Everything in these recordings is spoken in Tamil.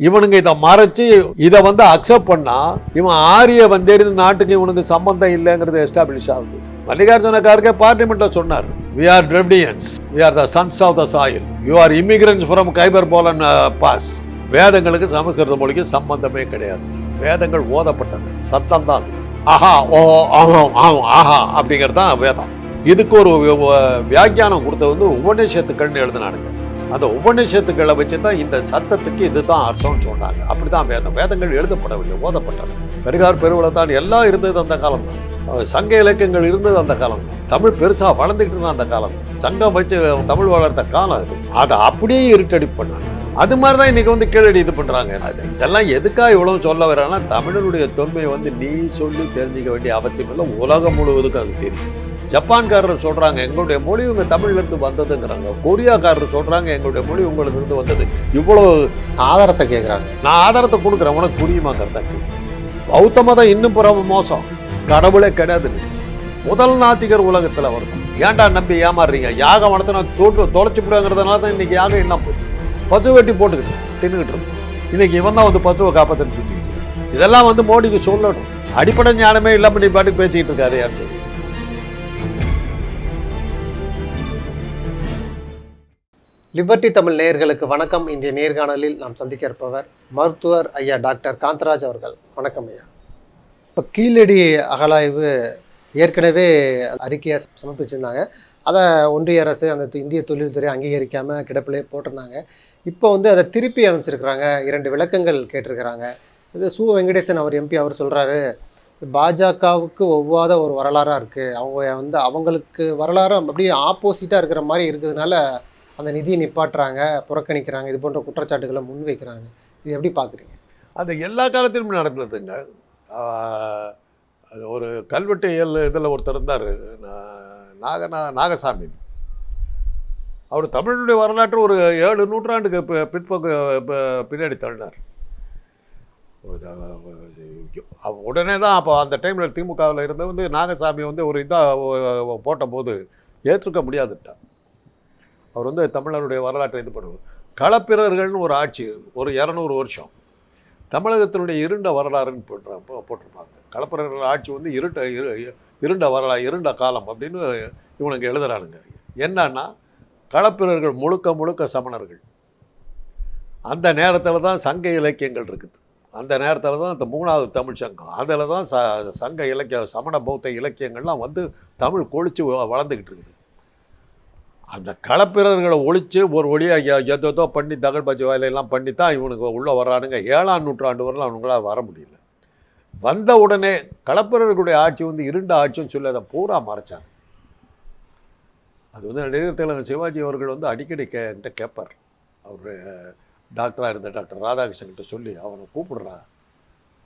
இவனுங்க இதை மறைச்சு இதை வந்து அக்செப்ட் பண்ணா இவன் ஆரிய வந்தேரி நாட்டுக்கு இவனுக்கு சம்பந்தம் இல்லைங்கிறது எஸ்டாப்ளிஷ் ஆகுது. மல்லிகார்ஜுன கார்கே பார்லிமெண்ட்ல சொன்னார் we are Dravidians we are the sons of the soil you are immigrants from Khyber Bolan pass வேதங்களுக்கு சமஸ்கிருத மொழிக்கு சம்பந்தமே கிடையாது. வேதங்கள் ஓதப்பட்டது. சத்தம் தான் ஆஹா ஓ ஆஹா ஆமாம் ஆஹா அப்படிங்கிறது தான் வேதம். இதுக்கு ஒரு வியாக்கியானம் கொடுத்தது வந்து உபநிஷத்துக்கள்னு எழுதினானுங்க. அந்த உபநிஷத்துக்களை வச்சு தான் இந்த சத்தத்துக்கு இதுதான் அர்த்தம்னு சொன்னாங்க. அப்படிதான் வேதம் வேதங்கள் எழுதப்படவில்லை ஓதப்பட்டது பெருகார் பெருவளத்தான் எல்லாம் இருந்தது அந்த காலம். சங்க இலக்கியங்கள் இருந்தது அந்த காலம். தமிழ் பெருசா வளர்ந்துக்கிட்டு இருந்த அந்த காலம். சங்கம் வச்சு தமிழ் வளர்த்த காலம் அது. அதை அப்படியே இருட்டடி பண்ணாங்க. அது மாதிரி தான் இன்றைக்கி வந்து கீழடி இது பண்ணுறாங்க இதெல்லாம் எதுக்காக இவ்வளோ சொல்ல வர்றாங்கன்னா தமிழனுடைய தொன்மையை வந்து நீ சொல்லி தெரிஞ்சுக்க வேண்டிய அவசியம் இல்லை. உலகம் முழுவதுக்கும் அது தெரியும். ஜப்பான்காரர் சொல்கிறாங்க எங்களுடைய மொழி உங்க தமிழ்லேருந்து வந்ததுங்கிறாங்க. கொரியாக்காரர் சொல்கிறாங்க எங்களுடைய மொழி உங்களுக்கு இருந்து வந்தது. இவ்வளோ ஆதாரத்தை கேட்குறாங்க நான் ஆதாரத்தை கொடுக்குறேன் உனக்கு புரியுமாங்கிறதுக்கு பௌத்த மதம் இன்னும் புறம் மோசம். கடவுளே கிடையாது முதல் நாத்திகர் உலகத்தில் வருது ஏன்டா நம்பி ஏமாறுறீங்க? யாகம் நான் தோற்று தொலைச்சி விடுங்கிறதுனால தான் இன்றைக்கி யாகம் என்ன போச்சு. பசு வெட்டி போட்டுக்கிட்டு தின்னுக்கிட்டு இருக்கு இன்றைக்கி இவன் தான் வந்து பசுவை காப்பாற்றுன்னு சுத்திட்டு இதெல்லாம் வந்து மோடிக்கு சொல்லணும். அடிப்படை ஞானமே இல்லாமல் நீ பாட்டுக்கு பேசிக்கிட்டு இருக்காரு யார் லிபர்டி தமிழ் நேயர்களுக்கு வணக்கம். இன்றைய நேர்காணலில் நாம் சந்திக்க இருப்பவர் மருத்துவர் ஐயா டாக்டர் காந்தராஜ் அவர்கள். வணக்கம் ஐயா. இப்போ கீழடி அகழாய்வு ஏற்கனவே அறிக்கையை சமர்ப்பிச்சிருந்தாங்க. அதை ஒன்றிய அரசு அந்த இந்திய தொழில்துறை அங்கீகரிக்காமல் கிடப்பிலே போட்டிருந்தாங்க. இப்போ வந்து அதை திருப்பி அனுப்பிச்சிருக்கிறாங்க. இரண்டு விளக்கங்கள் கேட்டிருக்கிறாங்க. இது சு. வெங்கடேசன் அவர் எம்பி அவர் சொல்கிறாரு பாஜகவுக்கு ஒவ்வாத ஒரு வரலாறாக இருக்குது அவங்க வந்து அவங்களுக்கு வரலாறு அப்படியே ஆப்போசிட்டாக இருக்கிற மாதிரி இருக்கிறதுனால அந்த நிதியை நிப்பாட்டுறாங்க புறக்கணிக்கிறாங்க இது போன்ற குற்றச்சாட்டுகளை முன்வைக்கிறாங்க இது எப்படி பார்க்குறீங்க? அது எல்லா காலத்திலும் நடந்ததுங்க. அது ஒரு கல்வெட்டு இயல் இதில் ஒருத்தர் இருந்தார். நாகநா நாகசாமி. அவர் தமிழுடைய வரலாற்று ஒரு ஏழு நூற்றாண்டுக்கு பிற்போக்கு பின்னாடி தள்ளினார். உடனே தான் அப்போ அந்த டைமில் திமுகவில் இருந்த வந்து நாகசாமி வந்து ஒரு இதாக போட்டபோது ஏற்றுக்க முடியாதுட்டான் அவர் வந்து தமிழருடைய வரலாற்றை இது பண்ணுவார். களப்பிரர்கள்னு ஒரு ஆட்சி ஒரு இரநூறு வருஷம். தமிழகத்தினுடைய இருண்ட வரலாறுன்னு போட்டு போட்டிருப்பாங்க. களப்பிரர்கள் ஆட்சி வந்து இருட்ட இரு- இருண்ட வரலா இருண்ட காலம் அப்படின்னு இவனுக்கு எழுதுறானுங்க. என்னன்னா களப்பிரர்கள் முழுக்க முழுக்க சமணர்கள். அந்த நேரத்தில் தான் சங்க இலக்கியங்கள் இருக்குது. அந்த நேரத்தில் தான் இந்த மூணாவது தமிழ் சங்கம். அதில் தான் ச சங்க இலக்கிய சமண பௌத்த இலக்கியங்கள்லாம் வந்து தமிழ் கொழிச்சு வளர்ந்துக்கிட்டு இருக்குது. அந்த களப்பிரர்களை ஒழித்து ஒரு ஒளியாக எதோ பண்ணி தகழ்பாஜி வேலையெல்லாம் பண்ணி தான் இவனுக்கு உள்ளே வர்றானுங்க. ஏழாம் நூற்றாண்டு வரலாம் அவனுங்களால் வர முடியல. வந்த உடனே களப்பிரர்களுடைய ஆட்சி வந்து இருண்ட ஆட்சின்னு சொல்லி அதை பூரா மறைச்சாங்க. அது வந்து நடிகர் திலகம் சிவாஜி அவர்கள் வந்து அடிக்கடி கே என்கிட்ட கேட்பார். அவர் டாக்டராக இருந்த டாக்டர் ராதாகிருஷ்ணன்கிட்ட சொல்லி அவனை கூப்பிடுறான்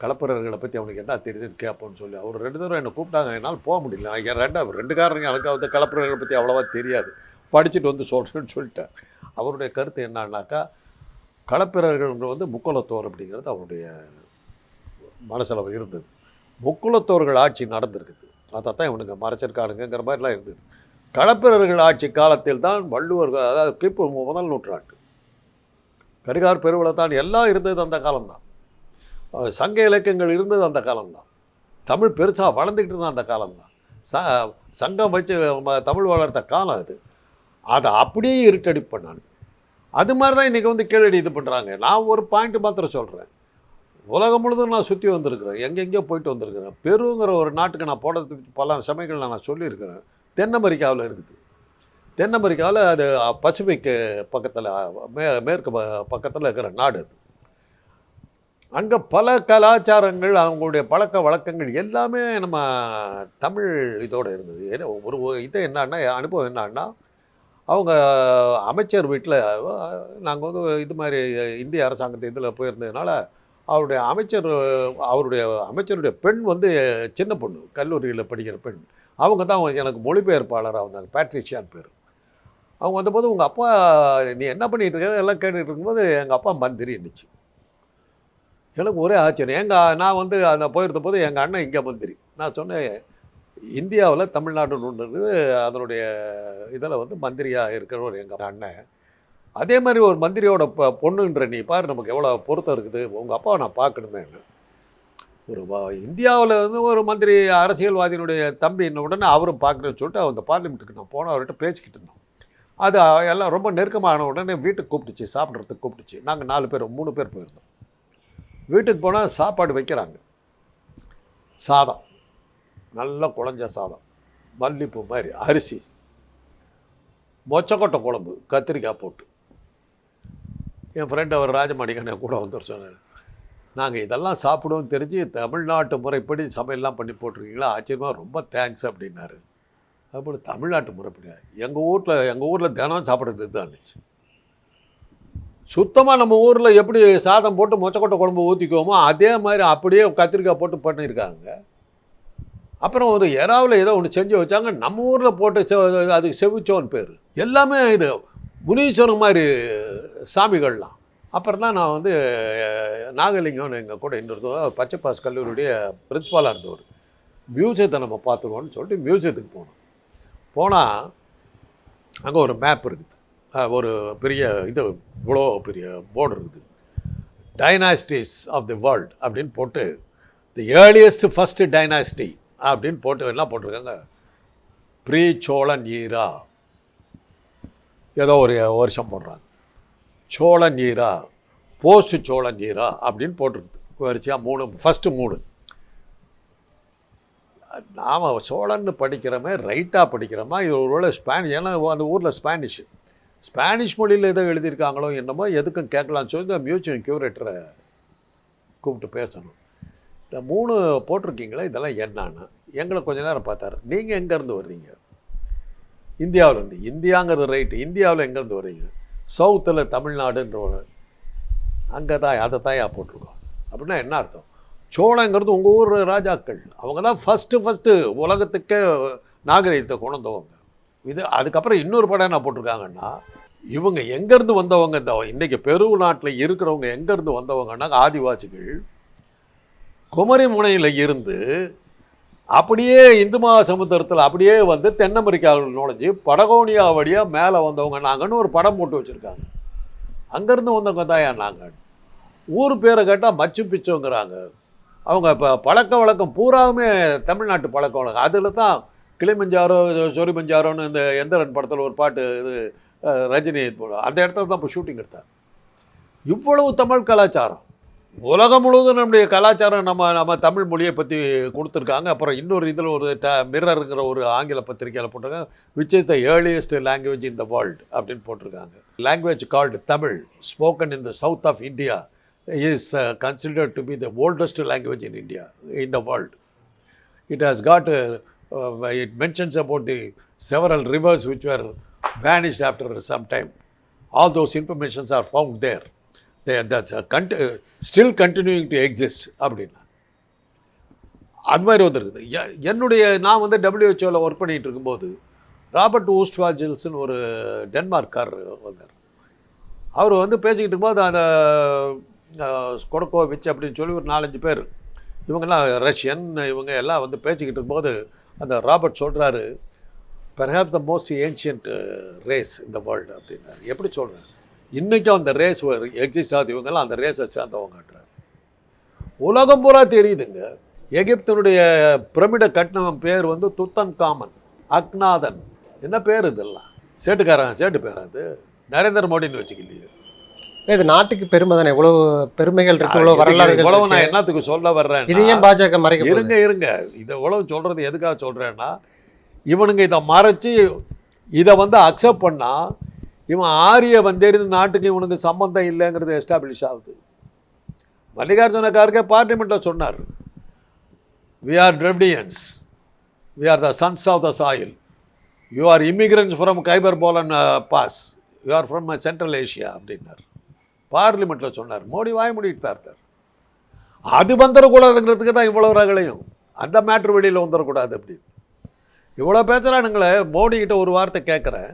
களப்பிரர்களை பற்றி அவனுக்கு என்ன தெரியுதுன்னு கேட்போன்னு சொல்லி. அவர் ரெண்டு தடவை என்னை கூப்பிட்டாங்க. என்னால் போக முடியல. நான் என் ரெண்டு காரணங்க எனக்கு வந்து களப்பிரர்களை பற்றி அவ்வளோவா தெரியாது. படிச்சுட்டு வந்து சொல்கிறேன்னு சொல்லிட்டேன். அவருடைய கருத்து என்னன்னாக்கா களப்பிரர்கள் வந்து முக்குலத்தோர் அப்படிங்கிறது அவருடைய மனசில் இருந்தது. முக்குலத்தோர்கள் ஆட்சி நடந்திருக்குது. அதை தான் இவனுங்க மறைச்சிருக்கானுங்கிற மாதிரிலாம் இருந்தது. களப்பிரர்கள் ஆட்சி காலத்தில் தான் வள்ளுவர்கள் அதாவது கிப்பு முதல் நூற்றாண்டு. கரிகார் பெருவளத்தான் எல்லாம் இருந்தது அந்த காலம்தான். சங்க இலக்கியங்கள் இருந்தது அந்த காலம்தான். தமிழ் பெருசாக வளர்ந்துக்கிட்டு இருந்த அந்த காலம்தான். ச சங்கம் வச்சு ம- தமிழ் வளர்த்த காலம் அது. அதை அப்படியே இருட்டடி பண்ணாங்க அது மாதிரி தான் இன்றைக்கி வந்து கீழடி இது பண்ணுறாங்க நான் ஒரு பாயிண்ட் மாத்திரம் சொல்கிறேன் உலகம் முழுதும் நான் சுற்றி வந்திருக்கிறேன். எங்கெங்கேயோ போயிட்டு வந்திருக்கிறேன். பெருங்கிற ஒரு நாட்டுக்கு நான் போனதுக்கு பல சமயங்கள் நான் சொல்லியிருக்கிறேன். தென் அமெரிக்காவில் இருக்குது. தென் அமெரிக்காவில் அது பசிபிக் பக்கத்தில் மே மேற்கு பக்கத்தில் இருக்கிற நாடு அது. அங்கே பல கலாச்சாரங்கள் அவங்களுடைய பழக்க வழக்கங்கள் எல்லாமே நம்ம தமிழ் இதோடு இருந்தது. ஏன்னா ஒரு ஒரு இது என்னன்னா அனுபவம் என்னன்னா அவங்க அமைச்சர் வீட்டில் நாங்கள் வந்து இது மாதிரி இந்திய அரசாங்கத்து இதில் போயிருந்ததுனால அவருடைய அமைச்சர் அவருடைய அமைச்சருடைய பெண் வந்து சின்ன பொண்ணு கல்லூரியில் படிக்கிற பெண். அவங்க தான் எனக்கு மொழிபெயர்ப்பாளராக வந்தாங்க பேட்ரிஷியான் பேர். அவங்க வந்தபோது உங்கள் அப்பா நீ என்ன பண்ணிகிட்டு இருக்க? எல்லாம் கேட்டுகிட்டு இருக்கும்போது எங்கள் அப்பா மந்திரி இருந்துச்சு எனக்கு ஒரே ஆச்சரியம். எங்கள் நான் வந்து அந்த போயிருந்த போது எங்கள் அண்ணன் இங்கே மந்திரி. நான் சொன்னேன் இந்தியாவில் தமிழ்நாடுன்னு ஒன்று அதனுடைய இதில் வந்து மந்திரியாக இருக்கிறவர் எங்கள் அண்ணன். அதே மாதிரி ஒரு மந்திரியோட ப பொண்ணுன்ற நீ பாரு நமக்கு எவ்வளோ பொருத்தம் இருக்குது உங்கள் அப்பாவை நான் பார்க்கணுமேன்னு ஒரு இந்தியாவில் வந்து ஒரு மந்திரி அரசியல்வாதியினுடைய தம்பி உடனே அவரும் பார்க்குறேன்னு சொல்லிட்டு அந்த பார்லிமெண்ட்டுக்கு நான் போனோம் அவர்கிட்ட பேசிக்கிட்டு இருந்தோம். அது எல்லாம் ரொம்ப நெருக்கமான உடனே வீட்டுக்கு கூப்பிட்டுச்சு சாப்பிட்றதுக்கு கூப்பிட்டுச்சு. நாங்கள் நாலு பேர் மூணு பேர் போயிருந்தோம். வீட்டுக்கு போனால் சாப்பாடு வைக்கிறாங்க. சாதம். நல்ல குழஞ்ச சாதம் மல்லிப்பூ மாதிரி அரிசி மொச்சக்கொட்டை குழம்பு கத்திரிக்காய் போட்டு. என் ஃப்ரெண்ட் அவர் ராஜமாணிகனை கூட வந்துட சொன்னார் நாங்கள் இதெல்லாம் சாப்பிடுவோம் தெரிஞ்சு தமிழ்நாட்டு முறைப்படி சமையல்லாம் பண்ணி போட்டிருக்கீங்களா? ஆச்சரியமாக ரொம்ப தேங்க்ஸ் அப்படின்னாரு. அப்படி தமிழ்நாட்டு முறைப்படி எங்கள் வீட்டில் எங்கள் ஊரில் தினம் சாப்பிட்றது இதுதான் இருந்துச்சு. சுத்தமாக நம்ம ஊரில் எப்படி சாதம் போட்டு மொச்சக்கொட்டை குழம்பு ஊற்றிக்குவோமோ அதே மாதிரி அப்படியே கத்திரிக்காய் போட்டு பண்ணியிருக்காங்க. அப்புறம் ஒரு எறாவில் ஏதோ ஒன்று செஞ்சு வச்சாங்க. நம்ம ஊரில் போட்டு செ அதுக்கு செவிச்சோன்னு பேர். எல்லாமே இது முனீஸ்வரன் மாதிரி சாமிகள்லாம். அப்புறம் தான் நான் வந்து நாகலிங்கம்னு எங்கள் கூட இன்னொருத்தவர் பச்சைப்பாஸ் கல்லூரியுடைய பிரின்ஸ்பாலாக இருந்தவர். மியூசியத்தை நம்ம பார்த்துருவோம்னு சொல்லிட்டு மியூசியத்துக்கு போனோம். போனால் அங்கே ஒரு மேப் இருக்குது. ஒரு பெரிய இது இவ்வளோ பெரிய போர்டு இருக்குது. டைனாஸ்டிஸ் ஆஃப் தி வேர்ல்ட் அப்படின்னு போட்டு தி ஏர்லியஸ்ட் ஃபஸ்ட்டு டைனாஸ்டி அப்படின்னு போட்டு என்ன போட்டிருக்காங்க. ப்ரீ சோழன் ஈரா ஏதோ ஒரு வருஷம் போடுறாங்க. Cholan era post Cholan era அப்படின்னு போட்டிருக்கு. வரிசையாக மூணு ஃபஸ்ட்டு மூணு. நாம் சோழன்னு படிக்கிறோமே ரைட்டாக படிக்கிறோமா? இது ஒருவேளை ஸ்பானிஷ் ஏன்னா அந்த ஊரில் ஸ்பானிஷ் ஸ்பானிஷ் மொழியில் எதோ எழுதியிருக்காங்களோ என்னமோ எதுக்கும் கேட்கலான்னு சொல்லி இந்த மியூசியம் க்யூரேட்டரை கூப்பிட்டு பேசணும். இந்த மூணு போட்டிருக்கீங்களே இதெல்லாம் என்னன்னு எங்களை கொஞ்ச நேரம் பார்த்தாரு. நீங்கள் எங்கேருந்து வர்றீங்க? இந்தியாவிலேருந்து. இந்தியாங்கிறது ரைட்டு இந்தியாவில் எங்கேருந்து வர்றீங்க? சவுத்தில் தமிழ்நாடுன்ற ஒரு அங்கே தான் அதை தாயா போட்டிருக்கோம். அப்படின்னா என்ன அர்த்தம்? சோழங்கிறது உங்கள் ஊர் ராஜாக்கள். அவங்க தான் ஃபஸ்ட்டு ஃபஸ்ட்டு உலகத்துக்கே நாகரிகத்தை கொண்டு வந்தவங்க. இது அதுக்கப்புறம் இன்னொரு படம் என்ன போட்டிருக்காங்கன்னா இவங்க எங்கேருந்து வந்தவங்க இந்த இன்றைக்கி பெரு நாட்டில் இருக்கிறவங்க எங்கேருந்து வந்தவங்கன்னா ஆதிவாசிகள் குமரி முனையில் இருந்து அப்படியே இந்து மகாசமுத்திரத்தில் அப்படியே வந்து தென் அமெரிக்காவில் நுழைஞ்சி படகோனியா வழியாக மேலே வந்தவங்க நாங்கன்னு ஒரு படம் போட்டு வச்சுருக்காங்க. அங்கேருந்து வந்தவங்க தான் நாங்கள் ஊர் பேரை கேட்டால் மச்சு பிச்சோங்கிறாங்க. அவங்க இப்போ பழக்க வழக்கம் பூராவுமே தமிழ்நாட்டு பழக்க வழக்கம். அதில் தான் கிளிமஞ்சாரோ சொரிமஞ்சாரோன்னு இந்த எந்திரன் படத்தில் ஒரு பாட்டு இது ரஜினி போடும் அந்த இடத்துல தான் இப்போ ஷூட்டிங் எடுத்தாங்க. இவ்வளவு தமிழ் கலாச்சாரம். உலகம் முழுவதும் நம்முடைய கலாச்சாரம் நம்ம நம்ம தமிழ் மொழியை பற்றி கொடுத்துருக்காங்க. அப்புறம் இன்னொரு இதில் ஒரு ட மிரருங்கிற ஒரு ஆங்கில பத்திரிக்கையில் போட்டிருக்காங்க. Which is the earliest language in the world அப்படின்னு போட்டிருக்காங்க. Language called Tamil spoken in the south of India is considered to be the oldest language in India in the world it has got it mentions about the several rivers which are vanished after some time all those informations are found there found there they, that's a அப்படின்னா. அது மாதிரி வந்துருக்குது என்னுடைய நான் வந்து டபிள்யூஹெச்ஓவில் ஒர்க் பண்ணிகிட்டு இருக்கும்போது ராபர்ட் ஊஸ்ட்வாஜில்ஸ்னு ஒரு டென்மார்க்கார் வந்தார். அவர் வந்து பேசிக்கிட்டு இருக்கும்போது அந்த கொடக்கோ விச் அப்படின்னு சொல்லி ஒரு நாலஞ்சு பேர் இவங்கெல்லாம் ரஷ்யன் இவங்க எல்லாம் வந்து பேசிக்கிட்டு இருக்கும்போது அந்த ராபர்ட் சொல்கிறாரு perhaps the most ancient race இந்த வேர்ல்டு அப்படின்னாரு. எப்படி சொல்கிறேன் இன்றைக்கும் அந்த ரேஸ் எக்ஸிஸ்ட் ஆகுது. இவங்கெல்லாம் அந்த ரேஸை சேர்ந்தவங்கன்றார் உலகம் பூரா தெரியுதுங்க. எகிப்தினுடைய பிரமிடை கட்டினவன் பேர் வந்து துத்தன் காமன் அக்நாதன். என்ன பேர் இதெல்லாம்? சேட்டுக்காரன் சேட்டு பேர் அது நரேந்திர மோடின்னு வச்சுக்கலையே. இது நாட்டுக்கு பெருமை தானே? இவ்வளவு பெருமைகள் இருக்கு இவ்வளவு வரலாறு இவ்வளவு நான் என்னத்துக்கு சொல்ல வர்றேன் இது ஏன் பாஜக மறைக்க? இருங்க இருங்க. இதை இவ்வளவு சொல்றது எதுக்காக சொல்றேன்னா இவனுங்க இதை மறைச்சு இதை வந்து அக்செப்ட் பண்ணா இவன் ஆரிய வந்தேரிந்து நாட்டுக்கு இவனுக்கு சம்பந்தம் இல்லைங்கிறது எஸ்டாப்ளிஷ் ஆகுது. மல்லிகார்ஜுன கார்கே பார்லிமெண்ட்டில் சொன்னார் we are Dravidians we are the sons of the soil you are immigrants from Khyber Bolan pass you are from Central Asia அப்படின்னார். பார்லிமெண்ட்டில் சொன்னார். மோடி வாய் மூடிட்டு தான் அது வந்துடக்கூடாதுங்கிறதுக்கு தான் இவ்வளோ ரகளையும். அந்த மேட்ரு வெளியில் வந்துடக்கூடாது அப்படி இவ்வளோ பேசுகிறானுங்களே மோடிக்கிட்ட ஒரு வார்த்தை கேட்குறேன்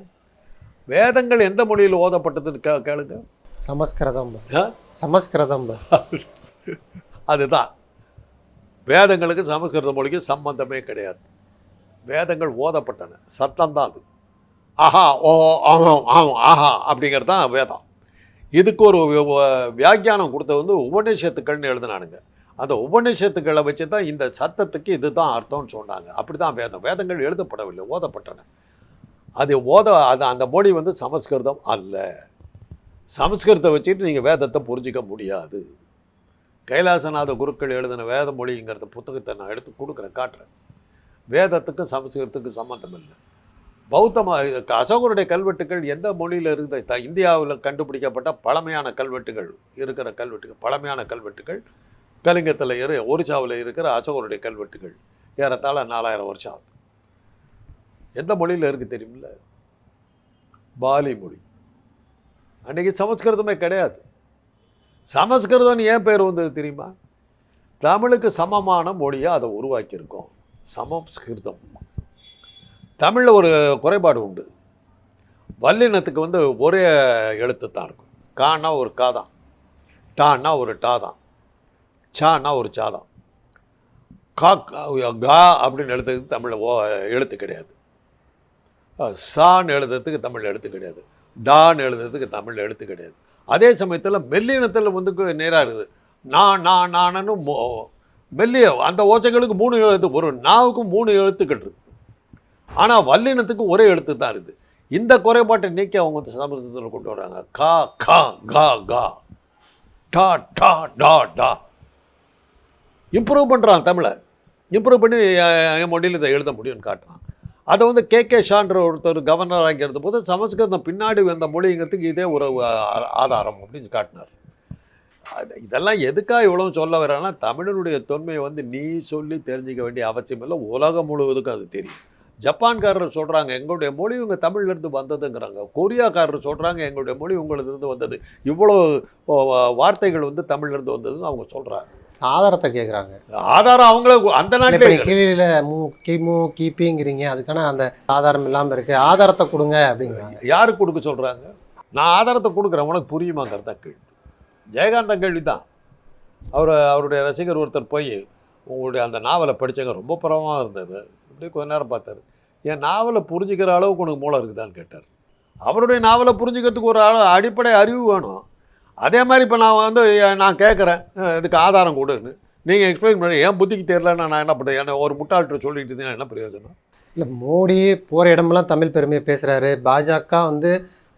வேதங்கள் எந்த மொழியில் ஓதப்பட்டதுன்னு கே கேளுங்க. சமஸ்கிருதம்? சமஸ்கிருதம். அதுதான். வேதங்களுக்கு சமஸ்கிருத மொழிக்கு சம்பந்தமே கிடையாது. வேதங்கள் ஓதப்பட்டன. சத்தம் தான் அது. ஆஹா ஓ ஆமாம் ஆமாம் ஆஹா அப்படிங்கிறது தான் வேதம். இதுக்கு ஒரு வியாக்கியானம் கொடுத்தது வந்து உபநிஷத்துக்கள்னு எழுதினானுங்க. அந்த உபநிஷத்துக்களை வச்சு தான் இந்த சத்தத்துக்கு இதுதான் அர்த்தம்னு சொன்னாங்க. அப்படி தான் வேதம். வேதங்கள் எழுதப்படவில்லை ஓதப்பட்டன. அது ஓத அது அந்த மொழி வந்து சமஸ்கிருதம் அல்ல. சமஸ்கிருதத்தை வச்சுட்டு நீங்கள் வேதத்தை புரிஞ்சிக்க முடியாது. கைலாசநாத குருக்கள் எழுதின வேத மொழிங்கிறத புத்தகத்தை நான் எடுத்து கொடுக்குறேன் காட்டுறேன். வேதத்துக்கும் சமஸ்கிருதத்துக்கும் சம்மந்தம் இல்லை. பௌத்தமாக அசோகருடைய கல்வெட்டுகள் எந்த மொழியில் இருந்த த இந்தியாவில் கண்டுபிடிக்கப்பட்ட பழமையான கல்வெட்டுகள் இருக்கிற கல்வெட்டுகள் பழமையான கல்வெட்டுகள் கலிங்கத்தில் இரு ஒரிசாவில் இருக்கிற அசோகருடைய கல்வெட்டுகள். ஏறத்தாழ நாலாயிரம் வருஷம் ஆகுது. எந்த மொழியில் இருக்குது தெரியுமில்ல? பாலி மொழி. அன்றைக்கி சமஸ்கிருதமே கிடையாது. சமஸ்கிருதம்னு ஏன் பேர் வந்தது தெரியுமா? தமிழுக்கு சமமான மொழியை அதை உருவாக்கியிருக்கோம். சமஸ்கிருதம். தமிழில் ஒரு குறைபாடு உண்டு. வல்லினத்துக்கு வந்து ஒரே எழுத்து தான் இருக்கும். கானா ஒரு கா தான். டான்னா ஒரு டா தான். சான்னா ஒரு சா தான். கா கா அப்படின்னு எழுத்துக்கு தமிழில் ஓ எழுத்து கிடையாது. சான் சான்னு எழுதுறதுக்கு தமிழ் எழுத்து கிடையாது. டான்னு எழுதுறதுக்கு தமிழ் எழுத்து கிடையாது. அதே சமயத்தில் மெல்லினத்தில் வந்து நேராக இருக்குது. நான் நான் நானன்னு மோ மெல்லிய அந்த ஓசைகளுக்கு மூணு எழுத்து ஒரு நாவுக்கு மூணு எழுத்துக்கள் இருக்குது ஆனால் வல்லினத்துக்கு ஒரே எழுத்து தான் இருக்குது. இந்த குறைபாட்டை நீக்கி அவங்க வந்து சமஸ்கிருதத்தில் கொண்டு வராங்க. கா கா கா கா. டா டா டா டா. இம்ப்ரூவ் பண்ணுறான் தமிழை. இம்ப்ரூவ் பண்ணி என் மொழியில் இதை எழுத முடியும்னு காட்டுறான். அதை வந்து கே கே ஷான்ற ஒருத்தர் கவர்னராக இருந்த போது சமஸ்கிருதம் பின்னாடி வந்த மொழிங்கிறதுக்கு இதே ஒரு ஆதாரம் அப்படின்னு காட்டினார். அது- இதெல்லாம் எதுக்காக இவ்வளவு சொல்ல வரேன்னா தமிழனுடைய தொன்மையை வந்து நீ சொல்லி தெரிஞ்சிக்க வேண்டிய அவசியம் இல்லை. உலகம் முழுவதுக்கும் அது தெரியும். ஜப்பான்காரர் சொல்கிறாங்க எங்களுடைய மொழி இவங்க தமிழ்லேருந்து வந்ததுங்கிறாங்க. கொரியாக்காரர் சொல்கிறாங்க எங்களுடைய மொழி உங்களது வந்தது. இவ்வளோ வார்த்தைகள் வந்து தமிழ்லேருந்து வந்ததுன்னு அவங்க சொல்கிறாங்க ஆதாரத்தை கேட்குறாங்க ஆதாரம் அவங்கள அந்த நாட்டிலே நீ கீழே மூ கிமு கிபிங்கிறீங்க அதுக்கான அந்த ஆதாரம் இல்லாமல் இருக்கு. ஆதாரத்தை கொடுங்க அப்படிங்கிறாங்க. யாருக்கு கொடுக்க சொல்கிறாங்க நான் ஆதாரத்தை கொடுக்குறேன். உனக்கு புரியுமாங்கிறத கேள்வி. ஜெயகாந்தன் கேள்வி தான் அவர் அவருடைய ரசிகர் ஒருத்தர் போய் உங்களுடைய அந்த நாவலை படிச்சங்க ரொம்ப பரவமாக இருந்தது. இப்படி கொஞ்ச நேரம் பார்த்தாரு. என் நாவலை புரிஞ்சுக்கிற அளவுக்கு உனக்கு மூளை இருக்குதான்னு கேட்டார். அவருடைய நாவலை புரிஞ்சுக்கிறதுக்கு ஒரு அடிப்படை அறிவு வேணும். அதே மாதிரி இப்போ நான் வந்து நான் கேட்குறேன் இதுக்கு ஆதாரம் கொடுன்னு. நீங்கள் எக்ஸ்பிளைன் பண்ணி என் புத்திக்கு தெரியலன்னா நான் என்ன பண்ணுறேன் என்ன ஒரு முட்டாள்கிட்ட சொல்லிட்டு இருந்தீங்கன்னா என்ன பிரயோஜனம்? இல்லை மோடி போகிற இடமெல்லாம் தமிழ் பெருமையை பேசுகிறாரு பாஜக வந்து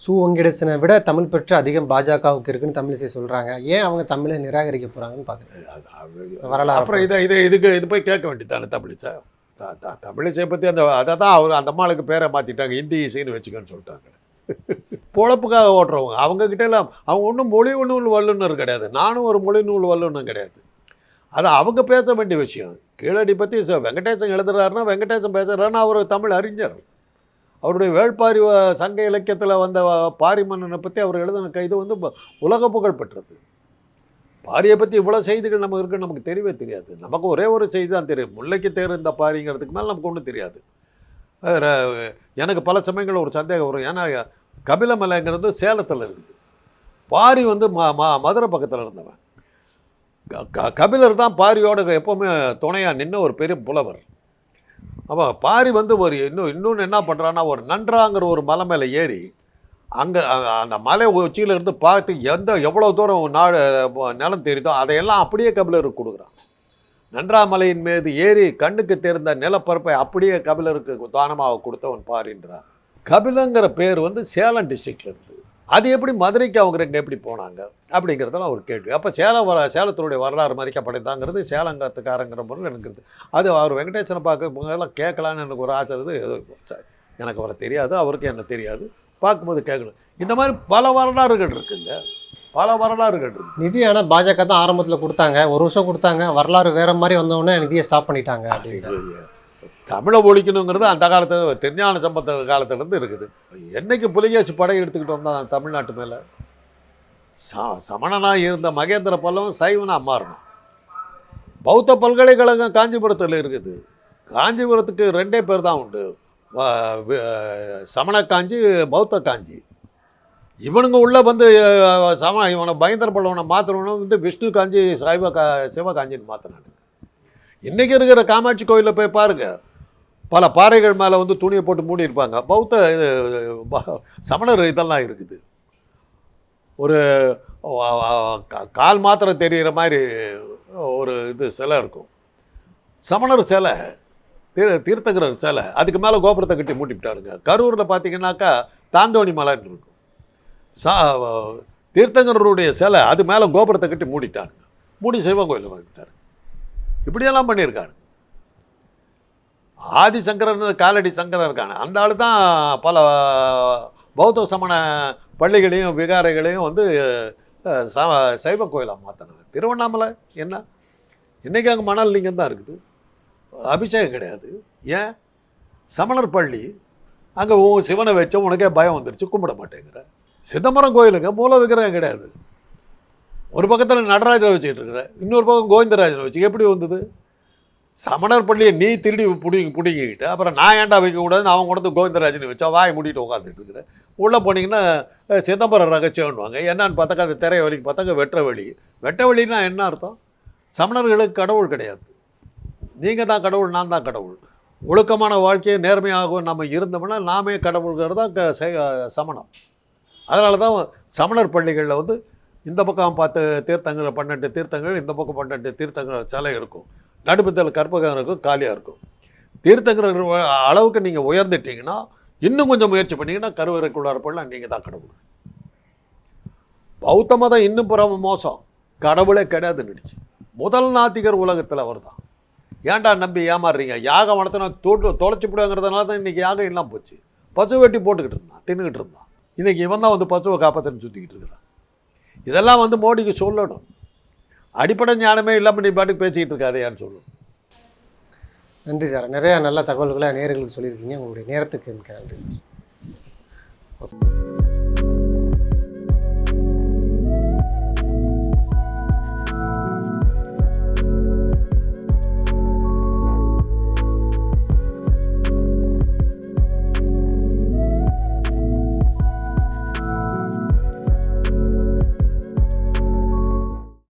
சு வெங்கடேசனை விட தமிழ் பற்று அதிகம் பாஜகவுக்கு இருக்குன்னு தமிழிசை சொல்கிறாங்க ஏன் அவங்க தமிழை நிராகரிக்க போகிறாங்கன்னு பார்க்குறேன் வரலாறு. அப்புறம் இதை இதை இதுக்கு இது போய் கேட்க வேண்டியதானே தமிழிசை? தமிழிசை பற்றி அந்த அதை தான் அவர் அந்த அம்மாளுக்கு பேரை மாற்றிட்டாங்க இந்தி இசைன்னு வச்சுக்கன்னு சொல்லிட்டாங்க. பொழப்புக்காக ஓட்டுறவங்க. அவங்கக்கிட்ட எல்லாம் அவங்க ஒன்றும் மொழி நூல் வல்லுநர் கிடையாது. நானும் ஒரு மொழி நூல் வல்லுநர் கிடையாது. அது அவங்க பேச வேண்டிய விஷயம். கீழடி பற்றி வெங்கடேசன் எழுதுறாருன்னா வெங்கடேசன் பேசுகிறாருன்னா அவர் தமிழ் அறிஞர். அவருடைய வேள்பாரி வ- சங்க இலக்கியத்தில் வந்த பாரிமன்னனை பாரி மன்னனை பற்றி அவர் எழுதின கைது இது வந்து உலக புகழ் பெற்றது. பாரியை பற்றி இவ்வளோ செய்திகள் நமக்கு இருக்குன்னு நமக்கு தெரியவே தெரியாது. நமக்கு ஒரே ஒரு செய்தி தான் தெரியும். முல்லைக்கு தேர் இந்த பாரிங்கிறதுக்கு மேலே நமக்கு ஒன்றும் தெரியாது. எனக்கு பல சமயங்களில் ஒரு சந்தேகம் வரும். ஏன்னா கபிலமலைங்கிறது சேலத்தில் இருக்குது பாரி வந்து ம ம மதுரை பக்கத்தில் இருந்தவன். க- க- கபிலர் தான் பாரியோட எப்போவுமே துணையாக நின்று ஒரு பெரிய புலவர். அப்போ பாரி வந்து ஒரு இன்னும் இன்னொன்று என்ன பண்ணுறான்னா ஒரு நன்றாங்கிற ஒரு மலை மேலே ஏறி அங்கே அந்த மலை உச்சியில இருந்து பார்த்து எந்த எவ்வளோ தூரம் நாடு நிலம் தெரியுதோ அதையெல்லாம் அப்படியே கபிலருக்கு கொடுக்குறான். நன்றாமலையின் மீது ஏறி கண்ணுக்கு தெரிந்த நிலப்பரப்பை அப்படியே கபிலருக்கு தானமாக கொடுத்தவன் பாரின்றான் கபிலங்கிற பேர் வந்து சேலம் டிஸ்ட்ரிக்டில் இருந்து. அது எப்படி மதுரைக்கு அவங்க இங்கே எப்படி போனாங்க? அப்படிங்கிறதெல்லாம் ஒரு கேள்வி. அப்போ சேலம் வர சேலத்தினுடைய வரலாறு மறிக்கப்படைத்தாங்கிறது சேலங்கத்துக்காரங்கிற முறையில் எனக்கு அது அவர் வெங்கடேசனை பார்க்க முதல்ல கேட்கலான்னு எனக்கு ஒரு ஆசை இருக்குது. ச- எனக்கு அவரை தெரியாது அவருக்கு என்ன தெரியாது. பார்க்கும்போது கேட்கணும். இந்த மாதிரி பல வரலாறுகள் இருக்குங்க. பல வரலாறுகள் இருக்கு நிதி ஆனால் பாஜக தான் ஆரம்பத்தில் கொடுத்தாங்க. ஒரு வருஷம் கொடுத்தாங்க. வரலாறு வேற மாதிரி வந்தவொடனே நிதியை ஸ்டாப் பண்ணிட்டாங்க தமிழை ஒழிக்கணுங்கிறது அந்த காலத்து திருஞான சம்பந்த காலத்துலேருந்து இருக்குது. என்னைக்கு புலிகேசி படை எடுத்துக்கிட்டு வந்தான் தமிழ்நாட்டு மேலே? ச சமணனாக இருந்த மகேந்திர பல்லவன் சைவனாக மாறினான் பௌத்த பல்கலைக்கழகம் காஞ்சிபுரத்தில் இருக்குது. காஞ்சிபுரத்துக்கு ரெண்டே பேர் தான் உண்டு. சமண காஞ்சி பௌத்த காஞ்சி. இவனுங்க உள்ளே வந்து சம இவனை பயங்கர பல்லவனை வந்து விஷ்ணு காஞ்சி சைவ கா சிவகாஞ்சின்னு மாற்றினாங்க இன்றைக்கி இருக்கிற காமாட்சி கோயிலில் போய் பாருங்க. பல பாறைகள் மேலே வந்து துணியை போட்டு மூடி இருப்பாங்க பௌத்த இது, சமணர் இதெல்லாம் இருக்குது. ஒரு கால் மாத்திரம் தெரிகிற மாதிரி ஒரு இது சிலை இருக்கும். சமணர் சிலை தீர் தீர்த்தங்கரர் சிலை அதுக்கு மேலே கோபுரத்தை கட்டி மூட்டிவிட்டாருங்க கரூரில் பார்த்தீங்கன்னாக்கா தாந்தோணி மலைன்னு இருக்கும். சா தீர்த்தங்கரருடைய சிலை அது மேலே கோபுரத்தை கட்டி மூடிட்டானுங்க. மூடி சிவன் கோயிலில் வாங்கிட்டாரு. இப்படியெல்லாம் பண்ணியிருக்காங்க ஆதிசங்கரன் காலடி சங்கரன் இருக்காங்க அந்த ஆள் தான் பல பௌத்த சமண பள்ளிகளையும் விகாரைகளையும் வந்து சைவ கோயிலாக மாற்றினாங்க திருவண்ணாமலை என்ன? இன்றைக்கி அங்கே மணல் லிங்கம் தான் இருக்குது. அபிஷேகம் கிடையாது. ஏன்? சமணர் பள்ளி அங்கே உன் சிவனை வச்ச உனக்கே பயம் வந்துருச்சு கும்பிட மாட்டேங்கிற. சிதம்பரம் கோயிலுங்க மூல விக்கிரகம் கிடையாது. ஒரு பக்கத்தில் நடராஜரை வச்சுக்கிட்டு இருக்கிற இன்னொரு பக்கம் கோவிந்தராஜனை வச்சு எப்படி வந்தது? சமணர் பள்ளியை நீ திருடி பிடிங்கி பிடிங்கிக்கிட்டு அப்புறம் நான் ஏன்டா வைக்கக்கூடாதுன்னு அவன் கொடுத்து கோவிந்தராஜனை வச்சா வாய் மூடிட்டு உட்காந்துட்டு இருக்கிறேன் உள்ளே போனீங்கன்னா சிதம்பரம் ரகசியம்னுவாங்க. என்னன்னு பார்த்தாக்கா அது திரை வழிக்கு பார்த்தாக்க வெற்ற வழி வெட்ட வழின்னா என்ன அர்த்தம்? சமணர்களுக்கு கடவுள் கிடையாது. நீங்கள் தான் கடவுள் நான் தான் கடவுள். ஒழுக்கமான வாழ்க்கையை நேர்மையாகவும் நம்ம இருந்தோம்னா நாமே கடவுள்கிறது தான் க- செ- சமணம். அதனால தான் சமணர் பள்ளிகளில் வந்து இந்த பக்கம் பார்த்து தீர்த்தங்கள் பன்னெண்டு தீர்த்தங்கள் இந்த பக்கம் பன்னெண்டு தீர்த்தங்கள் சிலை இருக்கும். நடுப்பத்தில் கற்பகம் இருக்கும் காலியாக இருக்கும். தீர்த்தங்கிற அளவுக்கு நீங்கள் உயர்ந்துட்டீங்கன்னா இன்னும் கொஞ்சம் முயற்சி பண்ணீங்கன்னா கருவறைக்குள்ளார போடலாம் நீங்கள் தான் கடவுள். பௌத்த மதம் இன்னும் புறம் மோசம். கடவுளே கிடையாதுன்னுடுச்சு முதல் நாத்திகர் உலகத்தில் அவர் தான். ஏன்டா நம்பி ஏமாறுறீங்க? யாகம் வளர்த்துனா தோட்டு தொலைச்சி விடுங்கிறதுனால தான் இன்றைக்கி யாகம் இல்லாமல் போச்சு. பசு வெட்டி போட்டுக்கிட்டு இருந்தான் தின்னுக்கிட்டு இருந்தான். இன்றைக்கி இவன் தான் வந்து பசுவை காப்பாற்றுன்னு சுற்றிக்கிட்டு இருக்கிறான். இதெல்லாம் வந்து மோடிக்கு சொல்லணும். அடிப்படை ஞானமே இல்லாமல் நீ பாட்டுக்கு பேசிக்கிட்டு இருக்காதையான்னு சொல்லணும். நன்றி சார். நிறையா நல்ல தகவல்களை நேர்களுக்கு சொல்லியிருக்கீங்க. உங்களுடைய நேரத்துக்கு மிக்க நன்றி சார்.